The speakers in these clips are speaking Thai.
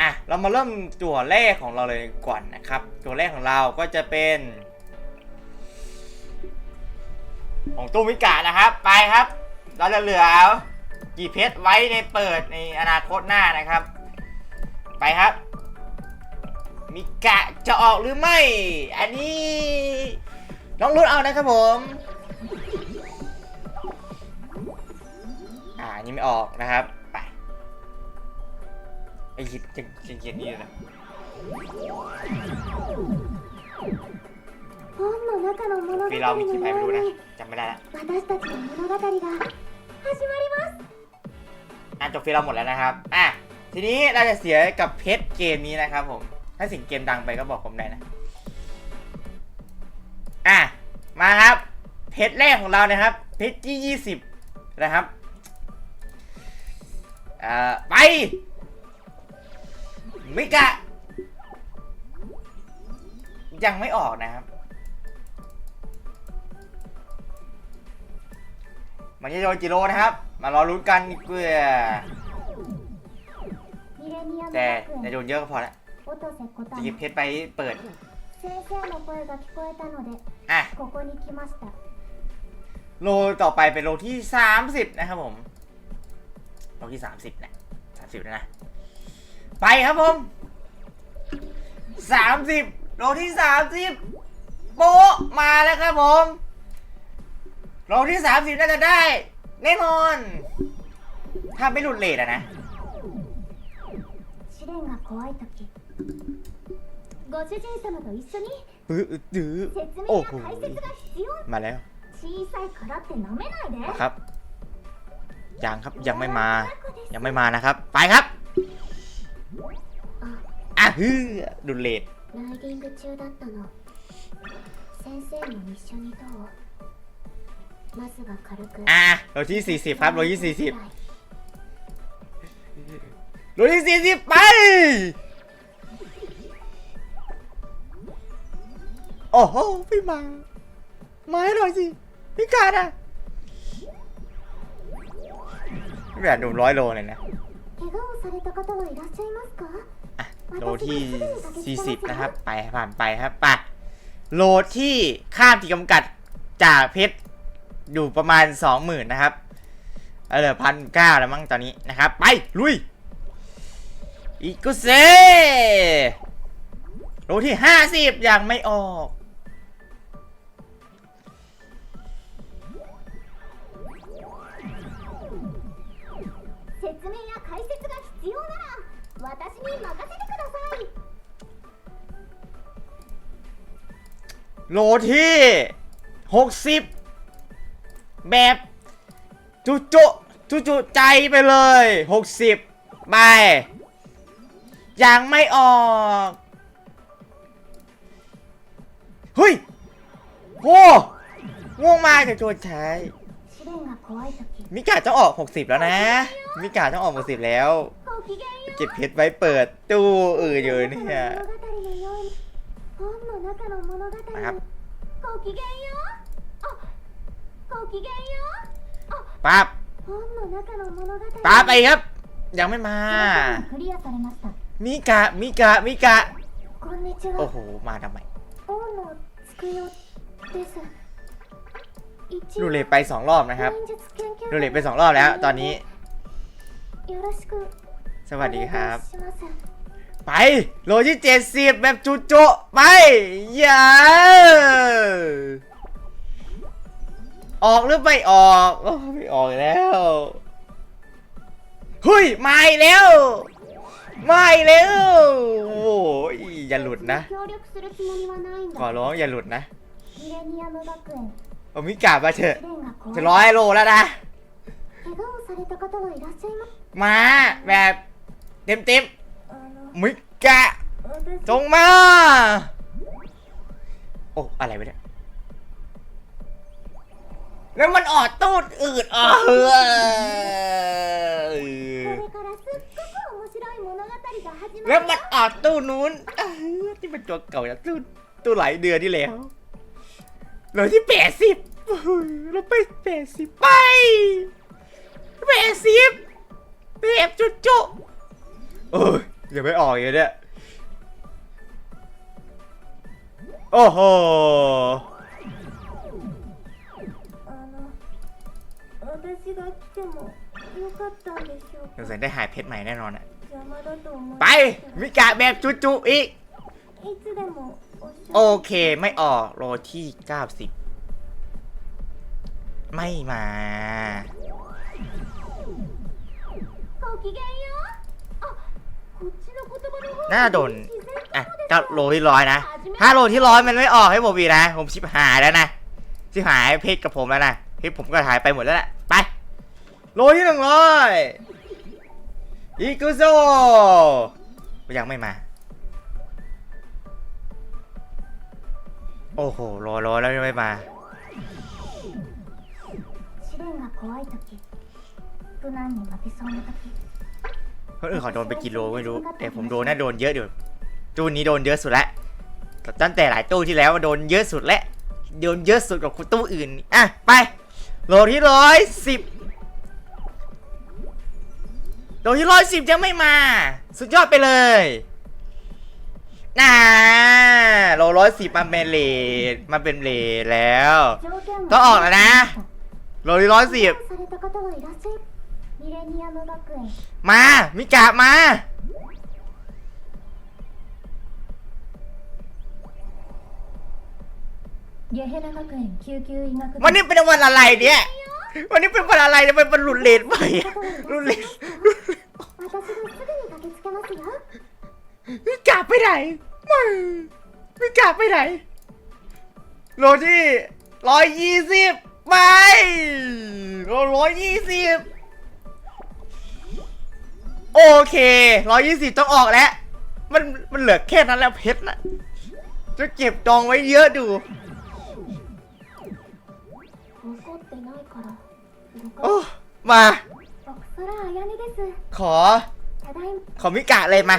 อะเรามาเริ่มตัวแรกของเราเลยก่อนนะครับตัวแรกของเราก็จะเป็น ของตู้มิกะนะครับ ไปครับ เราจะเหลือกี่เพชรไว้ในเปิดในอนาคตหน้านะครับ ไปครับ มิกะจะออกหรือไม่ อันนี้ลองลุ้นเอานะครับผม อ่านนี้ไม่ออกนะครับ ไปไอ้หิดจะจะเขียนนี่เลยนะ 本の中の物語 ฟีเรามี の กี่ใบไม่ よ รู้ う นะ に จำไม่ได้ละ 私たちの物語が始まります อ่ะจบฟีเราหมดแล้วนะครับ อ่ะ ทีนี้เราจะเสียกับเพชรเกมนี้นะครับผม ถ้าเสิ่งเกมดังไปก็บอกผมได้นะ อ่ะ มาครับ เพชรแรกของเรานะครับ เพชรที่ยี่สิบนะครับ เอ่อ ไป ไม่กะ ยังไม่ออกนะครับ มันจะโดนจิโร่นะครับ มารอรุ้นกันเกลือแต่จะโดนเยอะก็พอแล้วจะหยิบเพชรไปเปิดอะโลต่อไปเป็นโลที่ 30 นะครับผม โลที่ 30นะ30แล้วนะ ไปครับผมสามสิบโลที่สามสิบโป๊มาแล้วครับผมโลที่สามสิบน่าจะได้แน่นอน ถ้าไม่หลุดเลทอะนะอื้อดื้อโอ้โหมาแล้วครับ ยังครับยังไม่มา ยังไม่มานะครับ ไปครับ ฮือดุเลท ライディング中だったの先生も一緒にどうまずは軽く อ่ะโลที่ 40 ครับ โลที่ 40 โลที่ 40 ไป โอ้โหพี่มา มาให้หน่อยสิ พี่การอ่ะพี่แบบดุมร้อยโลเลยนะ 怪我をされた方はいらっしゃいますか อะโลที่ 40 นะครับ ไปผ่านไปครับไปโลที่ข้ามที่กำกัดจากเพชรอยู่ประมาณ 20,000 นะครับ เออเหลือพันเก้าแล้วมั้งตอนนี้นะครับ ไป ลุย อีกุเซโลที่ 50 ยังไม่ออก โลที่ 60 แบบจุจุจุจุใจไปเลย 60 ไป ยังไม่ออกเฮ้ยโอ้ง่วงมากจะโจนใช้มิกาจะออก 60 แล้วนะ มิกาจะออก 60 แล้ว เก็บเพชรไว้เปิดตู้อื่นอยู่เนี่ย 本の中の物語นะครับ ごきげんようあごきげんよう ปั๊บ 本の中の物語 ปั๊บไปครับ ยังไม่มา クリアされました มิกะ มิกะ มิกะ こんにち โอ้ は โห มาทำไม 王のつくよです一 ดูเลทไป 2 รอบนะครับ 忍術研究 ดูเลทไป 2 รอบแล้ว ตอนนี้ よろしく สวัสดีครับ お願いします ไป โลที่เจ็ดสิบแบบจุโจไปอย่าออกหรือไม่ออกไม่ออกแล้วเฮ้ยไม่แล้วไม่แล้วโอ้ยอย่าหลุดนะขอร้องอย่าหลุดนะเอามิกาบมาเถอะจะร้อยโลแล้วนะมาแบบเต็มๆ มิกะจงมา โอ้ อะไรไปเนี่ย แล้วมันออดตูดอืดอะเฮ้แล้วมันออดตู้นู้นเออที่มันตัวเก่าจากตู้ตู้หลายเดือนที่แล้วเราที่แปดสิบเราไปแปดสิบไปแปดสิบแบบจุดจุเออ อย่าไปออกอย่างเนี้ยโอ้โหเงสัยได้หายเพชรใหม่แน่นอนอะไป มิกาแบบจุจุอีก โอเคไม่ออกโลที่ 90 ไม่มาโกเก น่าโดน 自然 อ่ะก็โลที่ร้อยนะ ถ้าโลที่ร้อยมันไม่ออกให้ผมอีกนะ ผมชิบหายแล้วนะ ชิบหายเพชรกับผมแล้วนะ เพชรผมก็หายไปหมดแล้วแหละ ไป โลที่หนึ่งร้อยอีกุโซยังไม่มา โอ้โหรอรอแล้วยังไม่มา 試練が怖い時無難に負けそうな時 คนอื่นเขาโดนไปกี่โลไม่รู้ แต่ผมโดนน่าโดนเยอะอยู่ตู้นี้โดนเยอะสุดละตั้งแต่หลายตู้ที่แล้วโดนเยอะสุดและโดนเยอะสุดกับตู้อื่นอะไปโลที่ร้อยสิบโลที่ร้อยสิบยังไม่มา สุดยอดไปเลยน่าโลร้อยสิบมาเป็นเลดมาเป็นเลดแล้ว ก็ออกแล้วนะโลที่ร้อยสิบ された方はいらっしゃいミレニアム学園 มา มิกะมา ゲヘラ学園救急医学 วันนี้เป็นวันอะไรเนี่ย วันนี้เป็นวันอะไรทำไมมันหลุดเลทไปอะหลุดเลท 私がすぐに駆けつけますよ มิกะไปไหนไม่มิกะไปไหน โลที่ร้อยยี่สิบไปโลร้อยยี่สิบ โอเคร้อยยี่สิบต้องออกแล้ว มันมันเหลือแค่นั้นแล้วเพชรนะจะเก็บจองไว้เยอะดู โอ้มา ขอ ขอมิกะเลยมา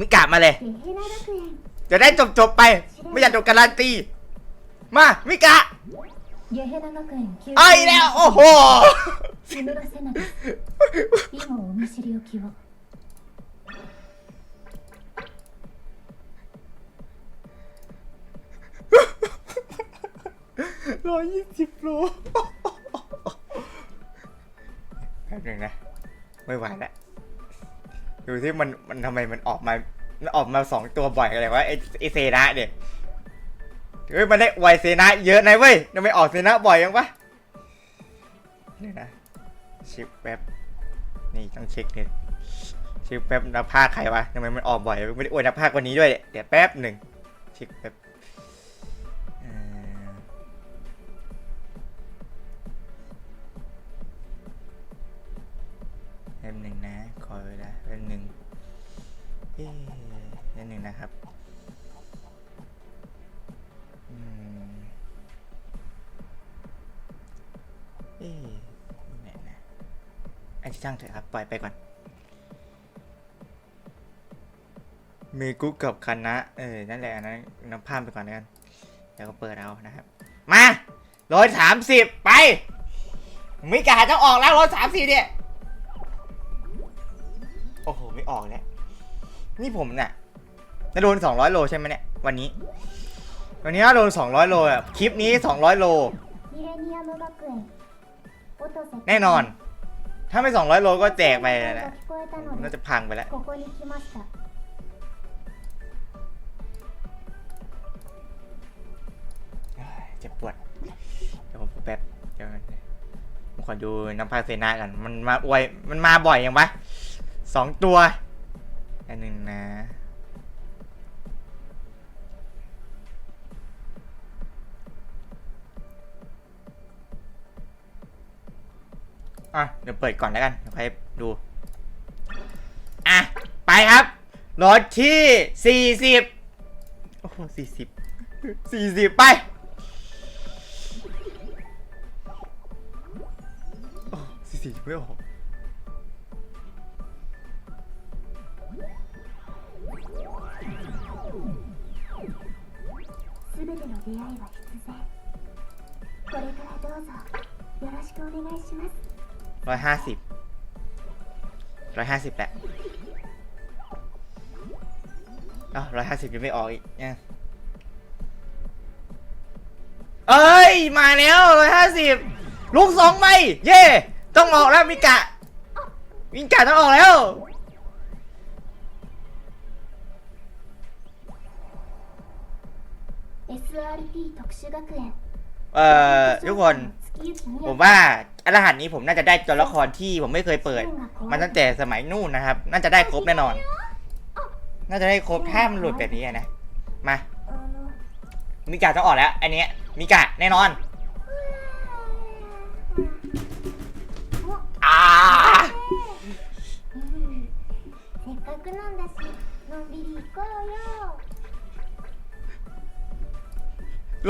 มิกะมาเลย จะได้จบจบไป ไม่อยากจบการันตี มา มิกะไอ้แล้ว โอ้โห 木村瀬名です以後お見知りおきを ร้อยยี่สิบโลแป๊บหนึงนะ ไม่ไหวแล้วดูที่มันมันทำไมมันออกมามันออกมาสองตัวบ่อยกันเลยวะไอไอเซนะเนี่ยเฮ้ยมันได้ไวเซนะเยอะนะเว้ยทำไมออกเซนะบ่อยยังวะเดี๋ยวนะเช็คแป๊บ นี่ต้องเช็คเนี่ยเช็คแป๊บนับภาคใครวะทำไมมันออกบ่อยไม่ได้อวยนับภาควันนี้ด้วยเดี๋ยวแป๊บหนึ่งเช็คแป๊บเอ่อแป๊บหนึ่งนะขอเวลาแป๊บหนึ่งเอ๊แป๊บหนึ่งนะครับอืมเอ๊ะ นช่างเถอะครับ ปล่อยไปก่อน มีกุ๊กกับคณะเออ นั่นแหละนะน้ำพามไปก่อนกันแล้วก็เปิดเอานะครับ มาร้อยสามสิบไปมิกาต้องออกแล้วร้อยสามสิบเนี่ยโอ้โห ไม่ออกแล้ว นี่ผมเนี่ยจะโดนสองร้อยโลใช่ไหมเนี่ย วันนี้ วันนี้โดนสองร้อยโลอะคลิปนี้สองร้อยโล แน่นอน ถ้าไม่ 200 โลก็แจกไป 声 แล้ว が นะ 聞こえたの น่า で จะพังไปแล้ว ここに来ました เอ้ยเจ็บปวด เดี๋ยวผมแป๊บเดี๋ยวผมขอดูน้ำพาเซนากัน มันมาอวย มันมาบ่อยยังปะสองตัว อันหนึ่งนะ อ่ะ เดี๋ยวเปิดก่อนแล้วกัน เดี๋ยวใครดู อ่ะ ไปครับ รถที่สี่สิบโอ้โหสี่สิบสี่สิบไป โอ้สี่สิบไม่ออก すべての出会いは必然これからどうぞよろしくお願いします ร้อยห้าสิบร้อยห้าสิบแหละอ๋อร้อยห้าสิบยังไม่ออกอีกเนี่ยเอ้ย มาแล้วร้อยห้าสิบลูกสองใบเย่ต้องออกแล้วมิกะ มิกะต้องออกแล้วเอ่อทุกคน ผมว่า รหัสนี้ผมน่าจะได้ตัวละครที่ผมไม่เคยเปิดมันตั้งแต่สมัยนู่นนะครับ น่าจะได้ครบแน่นอน น่าจะได้ครบถ้ามันหลุดแบบนี้นะ มา มิกาจะออกแล้ว อันนี้มิกาแน่นอนอา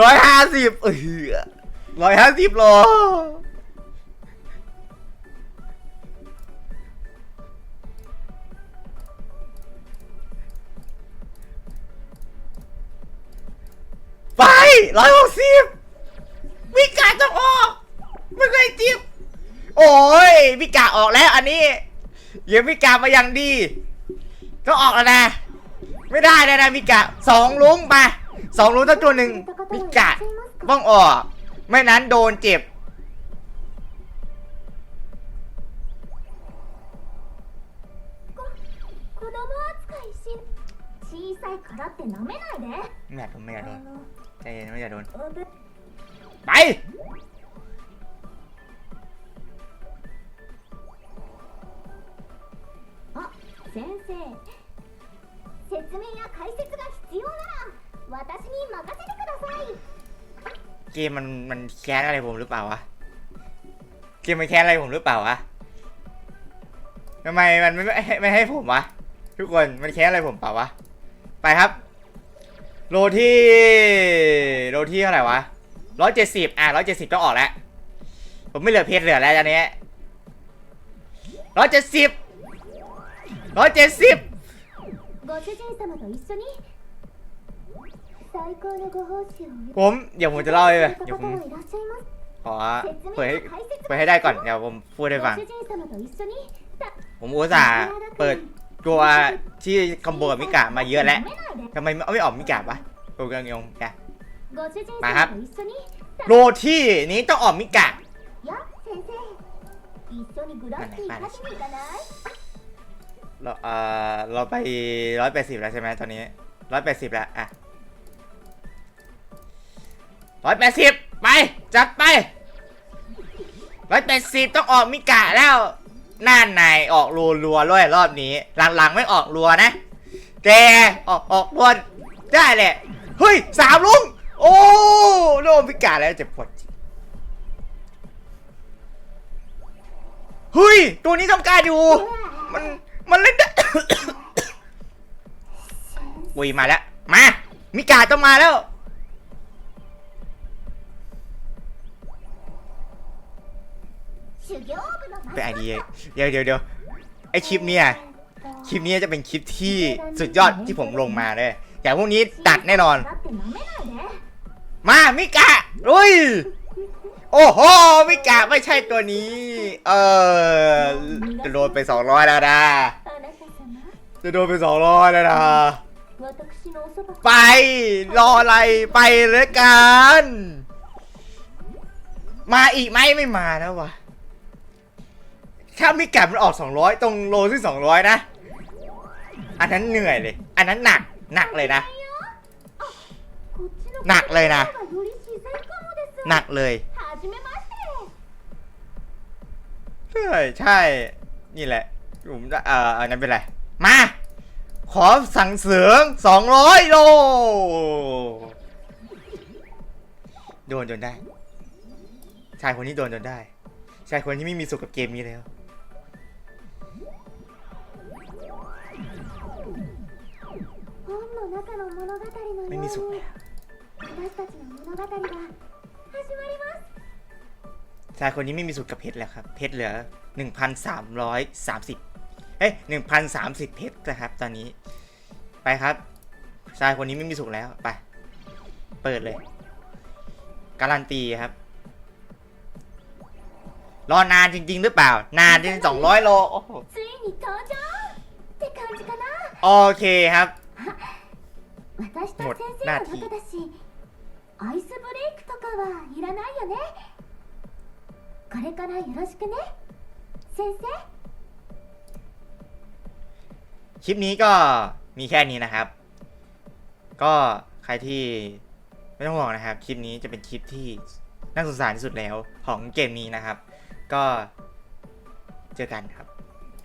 ร้อยห้าสิบเออร้อยห้าสิบโล ไปร้อยหกสิบวิกาต้องออกไม่เคยจิบโอ้ยวิกาออกแล้วอันนี้เยี่ยมวิกามาอย่างดี ก็ออกแล้วนะ ไม่ได้แล้วนะวิกาสองลุ้มไปสองลุ้มตั้ตัวหนึ่งวิกาต้องออก ไม่นั้นโดนเจ็บแม่ทำไม่ได้ ใจเย็นไม่อยากโดน おで ไป あ先生説明や解説が必要なら私に任せてください เกมมันมันแค้นอะไรผมหรือเปล่าวะ เกมมันแค้นอะไรผมหรือเปล่าวะทำไมมันไม่ไม่ให้ไม่ให้ผมวะ ทุกคนมันแค้นอะไรผมเปล่าวะ ไปครับ โลที่ โ ลที่เท่าไหร่วะร้อยเจ็ดสิบอะร้อยเจ็ดสิบต้องออกแล้ว ผมไม่เหลือเพชรเหลือแล้วตอนนี้ร้อยเจ็ดสิบร้อยเจ็ดสิบผมเดี๋ยวผมจะเล่าเลยเดี๋ยวผมขอเปิดให้เปิดให้ได้ก่อนเดี๋ยวผมพูดให้ฟัง ผมอุตส่าห์เปิดตัวที่คอมโบมิกะมาเยอะแล้วทำไมไม่ออกมิกะวะตัวกลางยงแก มาครับ โรที่นี้ต้องออกมิกะมาไหนมาไหนเราเอ่อเราไปร้อยแปดสิบแล้วใช่ไหมตอนนี้ร้อยแปดสิบแล้วอะร้อยแปดสิบไป จัดไปร้อยแปดสิบต้องออกมิกะแล้วหน้าไหนออกรัวรัวด้วยรอบนี้ หลังๆไม่ออกรัวนะแกออกออกบนได้แหละเฮ้ยสามลุง โอ้โดนพิการแล้วเจ็บปวดเฮ้ย ตัวนี้ทำการอยู่ มัน มันเล่นได้ อุ้ย มาแล้ว มา มิกาต้องมาแล้ว เป็นไอเดีย เดี๋ยวเดี๋ยวเดี๋ยวไอคลิปเนี่ยคลิปนี้จะเป็นคลิปที่สุดยอดที่ผมลงมาเลยอย่างพวกนี้ตัดแน่นอน มามิกะรุยโอ้โหมิกะไม่ใช่ตัวนี้ เออจะโดนไปสองร้อยแล้วนะจะโดนไปสองร้อยแล้วนะไปรออะไรไปเลยกัน มาอีกไหมไม่มาแล้ววะถ้ามิกะมันออกสองร้อยตรงโลที่สองร้อยนะ อันนั้นเหนื่อยเลย อันนั้นหนักหนักเลยนะ หนักเลยนะ หนักเลยใช่ใช่ นี่แหละ ผมเอ่อนั่นเป็นไร มา ขอสั่งเสือมสองร้อยโล โดนโดนได้ ชายคนนี้โดนโดนได้ ชายคนที่ไม่มีสุขกับเกมนี้แล้วไม่มีสุขแล้ว 私たちの物語が始まります ชายคนนี้ไม่มีสุขกับเพชรแล้วครับ เพชรเหลือ 1,330 เอ้ย1,030 เพชรนะครับ ตอนนี้ ไปครับ ชายคนนี้ไม่มีสุขแล้ว ไป เปิดเลย การันตีครับ รอนานจริง ๆ หรือเปล่า นานจน200 โล โอ้โห ついに登場って感じかな โอเคครับ 私と先生の仲だし アイスブレイクとかはいらないよねこれからよろしくね先生 คลิปนี้ก็มีแค่นี้นะครับ ก็ใครที่ไม่ต้องห่วงนะครับ คลิปนี้จะเป็นคลิปที่น่าสงสารที่สุดแล้วของเกมนี้นะครับ ก็เจอกันครับ